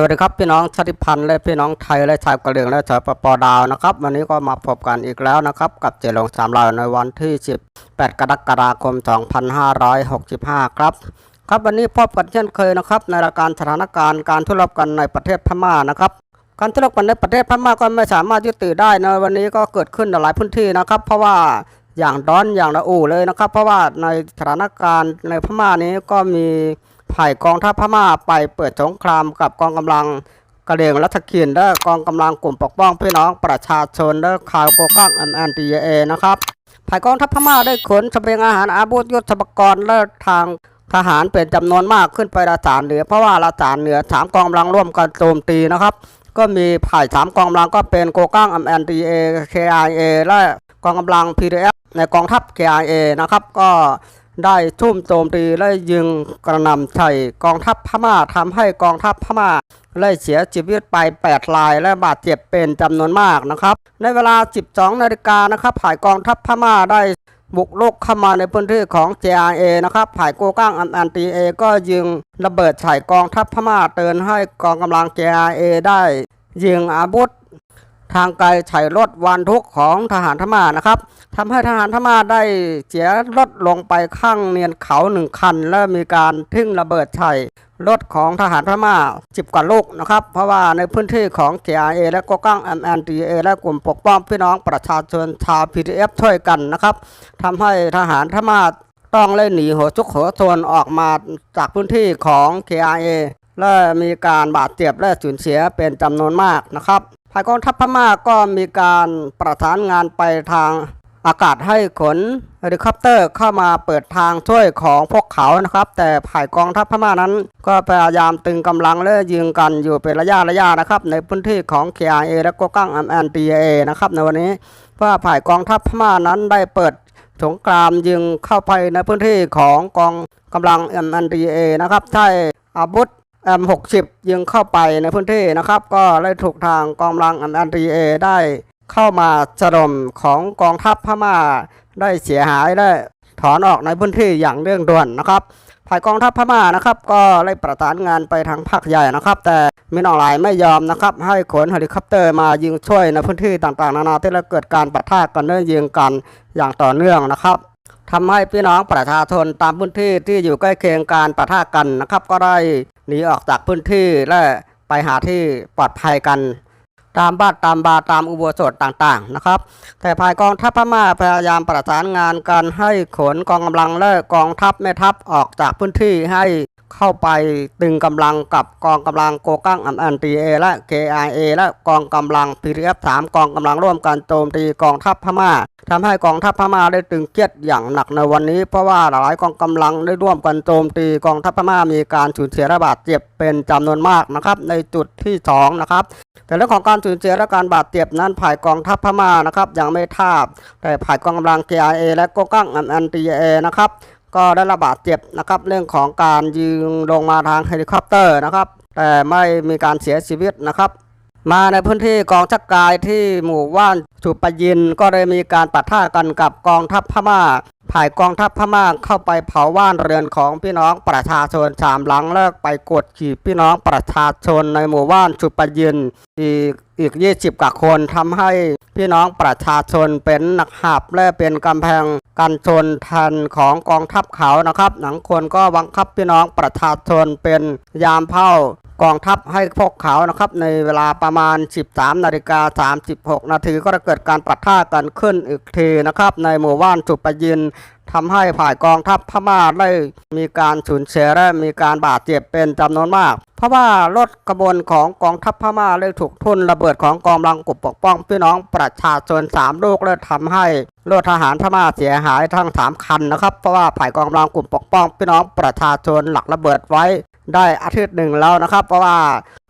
สวัสดีครับพี่น้องชาติพันธุ์และพี่น้องไทยและชาวกะเหรี่ยงและชาวปปดาวนะครับ วันนี้ก็มาพบกันอีกแล้วนะครับ กับเจลงสามเราในวันที่ 18 กรกฎาคม 2565 ครับ ครับวันนี้พบกันเช่นเคยนะครับ ในรายการสถานการณ์การทุรบกันในประเทศพม่านะครับการทุรบกันในประเทศพม่าก็ไม่สามารถยุติได้ในวันนี้ก็เกิดขึ้นในหลายพื้นที่นะครับ เพราะว่าอย่างร้อนอย่างระอุเลยนะครับ เพราะว่าในสถานการณ์ในพม่านี้ก็มี ผ่ายกองทัพพม่าไปเปิดสงครามกับกองกำลังกระเหรี่ยงรัฐกินและกองกำลังกลุ่มปกป้องพี่น้องประชาชนและข่าวโกกังแอนแอนตีเอนะครับผ่ายกองทัพพม่าได้ขนเสบียงอาหารอาวุธยุทธปกรณ์และทางทหารเป็นจำนวนมากขึ้นไปละสานเหนือเพราะว่าละสานเหนือสามกองกำลังร่วมกันโจมตีนะครับ ก็มีผ่ายสามกองกำลังก็เป็นโกก้างแอนดีเอเคไอเอและกองกำลัง PDF ในกองทัพ KIA นะครับก็ ได้ทุ่มโจมตีและยิงกระหน่ำใส่กองทัพพม่าทำให้กองทัพพม่าได้เสียชีวิตไป 8 รายและบาดเจ็บเป็นจำนวนมากนะครับ ในเวลา 12 นาฬิกานะครับผ่ายกองทัพพม่าได้บุกรุกเข้ามาในพื้นที่ของ JRA นะครับผ่ายโกก้างอันอันตีเอก็ยิงระเบิดใส่กองทัพพม่าเตือนให้กองกำลัง JRA ได้ยิงอาวุธ ทางไกลใส่รถวันทุกของทหารพม่านะครับทำให้ทหารพม่าได้เสียรถลงไปข้างเนียนเขาหนึ่งคัน และมีการทิ้งระเบิดใส่รถของทหารพม่าสิบกว่าลูกนะครับ เพราะว่าในพื้นที่ของ JRA และโกกัง MNDA และกลุ่มปกป้องพี่น้องประชาชนชาว PDF ช่วยกันนะครับทำให้ทหารพม่าต้องเล่นหนีหัวชุกหัวโทนออกมาจากพื้นที่ของ KIA และมีการบาดเจ็บและสูญเสียเป็นจำนวนมากนะครับ ภายกองทัพพม่าก็มีการประสานงานไปทางอากาศให้ขนเฮลิคอปเตอร์เข้ามาเปิดทางช่วยของพวกเขานะครับ แต่ภายกองทัพพม่านั้น ก็พยายามตึงกำลังและยิงกันอยู่เป็นระยะระยะนะครับ ในพื้นที่ของ KIA และก็กัง MNDA นะครับในวันนี้เพื่อภายกองทัพพม่านั้นได้เปิดสงครามยิงเข้าไปในพื้นที่ของกองกำลัง MNDA นะครับใช้อาวุธ M60 ยิงเข้าไปในพื้นที่นะครับ ก็ได้ถูกทางกองกำลัง MNDA ได้เข้ามาสะดมของกองทัพพม่าได้เสียหายได้ถอนออกในพื้นที่อย่างเร่งด่วนนะครับฝ่ายกองทัพพม่านะครับ ก็ได้ประสานงานไปทางภาคใหญ่นะครับ แต่มีนองหลายไม่ยอมนะครับ ให้ขนเฮลิคอปเตอร์มายิงช่วยในพื้นที่ต่างๆ นานาที่เราเกิดการปะทะกันและยิงกันอย่างต่อเนื่องนะครับ ทำให้พี่น้องประชาชนตามพื้นที่ที่อยู่ใกล้เคียงการปะทะกันนะครับ ก็ได้หนีออกจากพื้นที่และไปหาที่ปลอดภัยกัน ตามบ้านตามบาร์ตามอุโบสถต่างๆนะครับ แต่ภายกองทัพพม่าพยายามประสานงานกันให้ขนกองกำลังและกองทัพแม่ทัพออกจากพื้นที่ให้ เข้าไปตึงกำลังกับกองกำลังโกกังอันอันตีเอและ KIA และกองกำลัง PDF 3กองกำลังร่วมกันโจมตีกองทัพพม่าทำให้กองทัพพม่าได้ตึงเครียดอย่างหนักในวันนี้ เพราะว่าหลายกองกำลังได้ร่วมกันโจมตีกองทัพพม่ามีการสูญเสียระบาดเจ็บเป็นจำนวนมากนะครับในจุดที่สองนะครับแต่เรื่องของการสูญเสียและการบาดเจ็บนั้นผ่ายกองทัพพม่านะครับยังไม่ทราบแต่ผ่ายกองกำลัง KIA และโกกังอันอันตีเอนะครับ ก็ได้ระบาดเจ็บนะครับเรื่องของการยิงลงมาทางเฮลิคอปเตอร์นะครับ แต่ไม่มีการเสียชีวิตนะครับ มาในพื้นที่กองชักกายที่หมู่ว่านสุปยินก็ได้มีการปะทะกันกับกองทัพพม่าผ่ายกองทัพพม่าเข้าไปเผาว่านเรือนของพี่น้องประชาชนสามหลังเลิกไปกดขี่พี่น้องประชาชนในหมู่ว่านสุปยินอีกอีก 20 กว่าคนทำให้พี่น้องประชาชนเป็นหนักหับและเป็นกำแพงกันชนทันของกองทัพเขานะครับ หนังคนก็บังคับพี่น้องประชาชนเป็นยามเผ่า กองทัพให้พวกเขานะครับในเวลาประมาณ 13นาฬิกา36 นาทีก็ได้เกิดการปะทะกันขึ้นอีกทีนะครับ ในหมู่บ้านสุปยินทำให้ฝ่ายกองทัพพม่าได้มีการสูญเสียและมีการบาดเจ็บเป็นจำนวนมาก เพราะว่ารถกระบวนของกองทัพพม่าได้ถูกทุ่นระเบิดของกองกำลังกลุ่มปกป้องพี่น้องประชาชนสามลูกและทำให้รถทหารพม่าเสียหายทั้งสามคันนะครับ เพราะว่าฝ่ายกองกำลังกลุ่มปกป้องพี่น้องประชาชนหลักระเบิดไว้ ได้อาทิตย์หนึ่งแล้วนะครับ เพราะว่า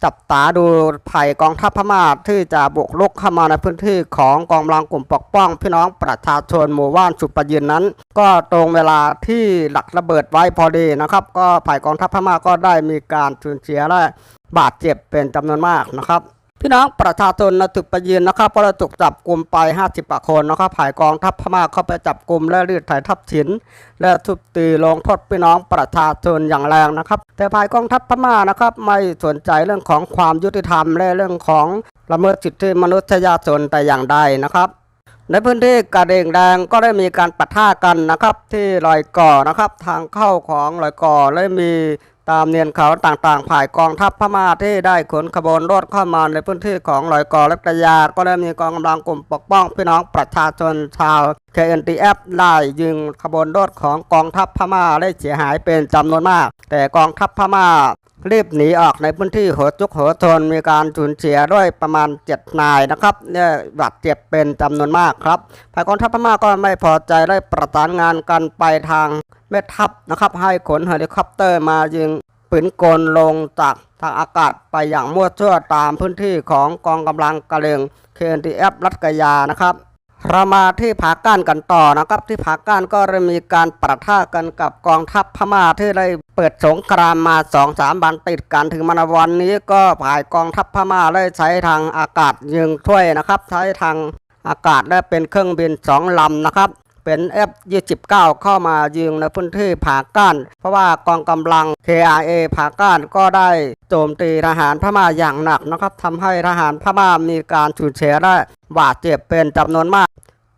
จับตาดูภัยกองทัพพม่าที่จะบุกรุกเข้ามาในพื้นที่ของกองกำลังกลุ่มปกป้อง พี่น้องประชาชนหมู่บ้านสุปยินนั้น ก็ตรงเวลาที่หลักระเบิดไว้พอดีนะครับ ก็ฝ่ายกองทัพพม่าก็ได้มีการสูญเสียและบาดเจ็บเป็นจำนวนมากนะครับ พี่น้องประชาชนนะถูกไปยืนนะครับก็ถูกจับกลุ่มไป 50กว่าคนนะครับผ่ายกองทัพพม่าเข้าไปจับกลุ่มและรีดไถทัพสิน และทุบตีลงโทษพี่น้องประชาชนอย่างแรงนะครับ แต่ภายกองทัพพม่านะครับไม่สนใจเรื่องของความยุติธรรมและเรื่องของละเมิดสิทธิมนุษยชนแต่อย่างใดนะครับในพื้นที่กระเดงแดงก็ได้มีการปะทะกันนะครับที่ลอยก่อนะครับ ทางเข้าของลอยก่อและมี ตามเนียนเขาต่างๆ ผ่ายกองทัพพม่าที่ได้ขนขบวนรถเข้ามาในพื้นที่ของลอยกอและกระยา ก็ได้มีกองกำลังกลุ่มปกป้องพี่น้องประชาชนชาว KNTF ได้ยิงขบวนรถของกองทัพพม่าได้เสียหายเป็นจำนวนมาก แต่กองทัพพม่ารีบหนีออกในพื้นที่หัวจุกหัวทนมีการสูญเสียด้วยประมาณ7นายนะครับเนี่ยบาดเจ็บเป็นจำนวนมากครับฝ่ายกองทัพพม่าก็ไม่พอใจได้ประสานงานกันไปทาง แม่ทัพนะครับให้ขนเฮลิคอปเตอร์มายิงปืนกลลงจากทางอากาศไปอย่างมั่วซั่วตามพื้นที่ของกองกำลังกะเหรียง KNTF รัฐกะยานะครับเรามาที่ผาก้านกันต่อนะครับ ที่ผาก้านก็ได้มีการประทะกันกับกองทัพพม่าที่ได้เปิดสงครามมา2อสามวันติดกันถึงมาวันนี้ก็ผ่ายกองทัพพม่าได้ใช้ทางอากาศยิงช่วยนะครับ ใช้ทางอากาศได้เป็นเครื่องบินสองลำนะครับ เป็น F29 เข้ามายิงในพื้นที่ผาก้าน เพราะว่ากองกำลัง KRA ผาก้านก็ได้โจมตีทหารพม่าอย่างหนักนะครับทำให้ทหารพม่ามีการสูญเสียได้บาดเจ็บเป็นจำนวนมาก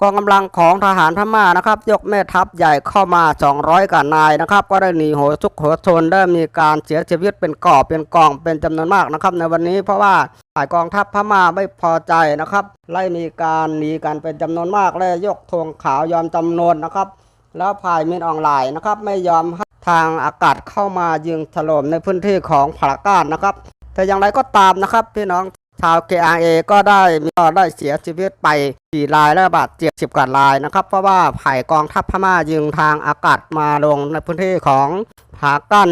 กองกำลังของทหารพม่านะครับ ยกแม่ทัพใหญ่เข้ามา 200กว่านายนะครับ ก็ได้หนีโหชุกโหชนได้มีการเสียชีวิตเป็นก่อเป็นกองเป็นจำนวนมากนะครับ ในวันนี้เพราะว่าฝ่ายกองทัพพม่าไม่พอใจนะครับไล่มีการหนีกันเป็นจำนวนมากและยกธงขาวยอมจำนวนนะครับ แล้วภายมินออนไลน์นะครับ ไม่ยอมให้ทางอากาศเข้ามายิงถล่มในพื้นที่ของผาก้านนะครับแต่อย่างไรก็ตามนะครับพี่น้อง ชาว KRA ก็ได้มีก็ได้เสียชีวิตไป4รายและบาดเจ็บ10กว่ารายนะครับ เพราะว่าผ่ายกองทัพพม่ายิงทางอากาศมาลงในพื้นที่ของผากั้น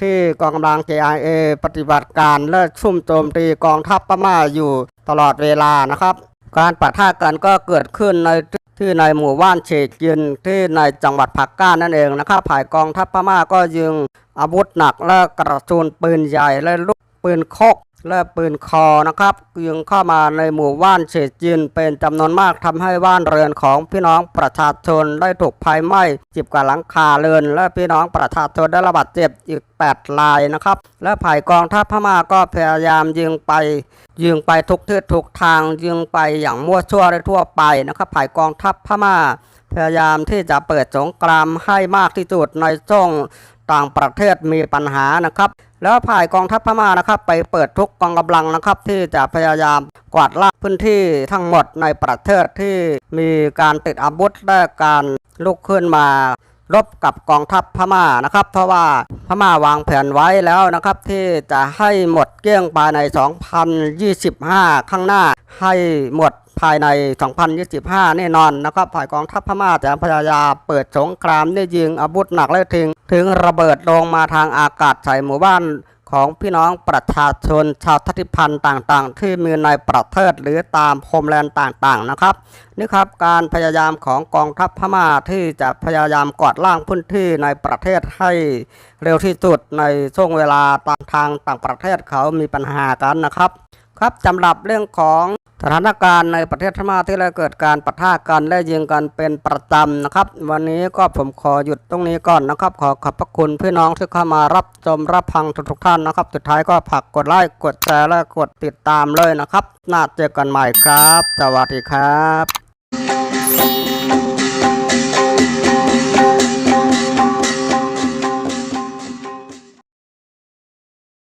ที่กองกำลัง KRA ปฏิบัติการและชุ่มโจมตีกองทัพพม่าอยู่ตลอดเวลานะครับ การปะทะกันก็เกิดขึ้นในที่ในหมู่บ้านเชกยินที่ในจังหวัดผักก้านนั่นเองนะครับผ่ายกองทัพพม่าก็ยิงอาวุธหนักและกระสุนปืนใหญ่และลูกปืนคก และปืนคอนะครับยิงเข้ามาในหมู่บ้านเฉดจินเป็นจำนวนมากทำให้บ้านเรือนของพี่น้องประชาชนได้ถูกไฟไหม้จิบกว่าหลังคาเรือน และพี่น้องประชาชนได้รับบาดเจ็บอีก 8 รายนะครับ และผ่ายกองทัพพม่าก็พยายามยิงไป ยิงไปทุกทิศทุกทางยิงไปอย่างมั่วชั่วได้ทั่วไปนะครับผ่ายกองทัพพม่า พยายามที่จะเปิดสงครามให้มากที่สุดในช่วงต่างประเทศมีปัญหานะครับ แล้วผ่ายกองทัพพม่านะครับ ไปเปิดทุกกองกำลังนะครับ ที่จะพยายามกวาดล้างพื้นที่ทั้งหมดในประเทศที่มีการติดอาวุธและการลุกขึ้นมารบกับกองทัพพม่านะครับ เพราะว่าพม่าวางแผนไว้แล้วนะครับ ที่จะให้หมดเกลี้ยงภายใน 2025 ข้างหน้าให้หมด ภายใน 2025 แน่นอนนะครับฝ่ายกองทัพพม่าจะพยายามเปิดสงครามได้ยิงอาวุธหนักและถึง ถึงระเบิดลงมาทางอากาศใส่หมู่บ้านของพี่น้องประชาชนชาวทัติพันธ์ต่างๆ ที่มีในประเทศหรือตามโฮมแลนด์ต่างๆนะครับนี่ครับการพยายามของกองทัพพม่าที่จะพยายามกวาดล้างพื้นที่ในประเทศให้เร็วที่สุดในช่วงเวลาตามทางต่างประเทศเขามีปัญหากันนะครับ ครับสำหรับเรื่องของ สถานการณ์ในประเทศพม่าที่ได้เกิดการปะทะกันและยิงกันเป็นประจำนะครับ วันนี้ก็ผมขอหยุดตรงนี้ก่อนนะครับ ขอขอบพระคุณพี่น้องที่เข้ามารับชมรับฟังทุกๆท่านนะครับ สุดท้ายก็ฝากกดไลค์กดแชร์และกดติดตามเลยนะครับ น่าเจอกันใหม่ครับ สวัสดีครับ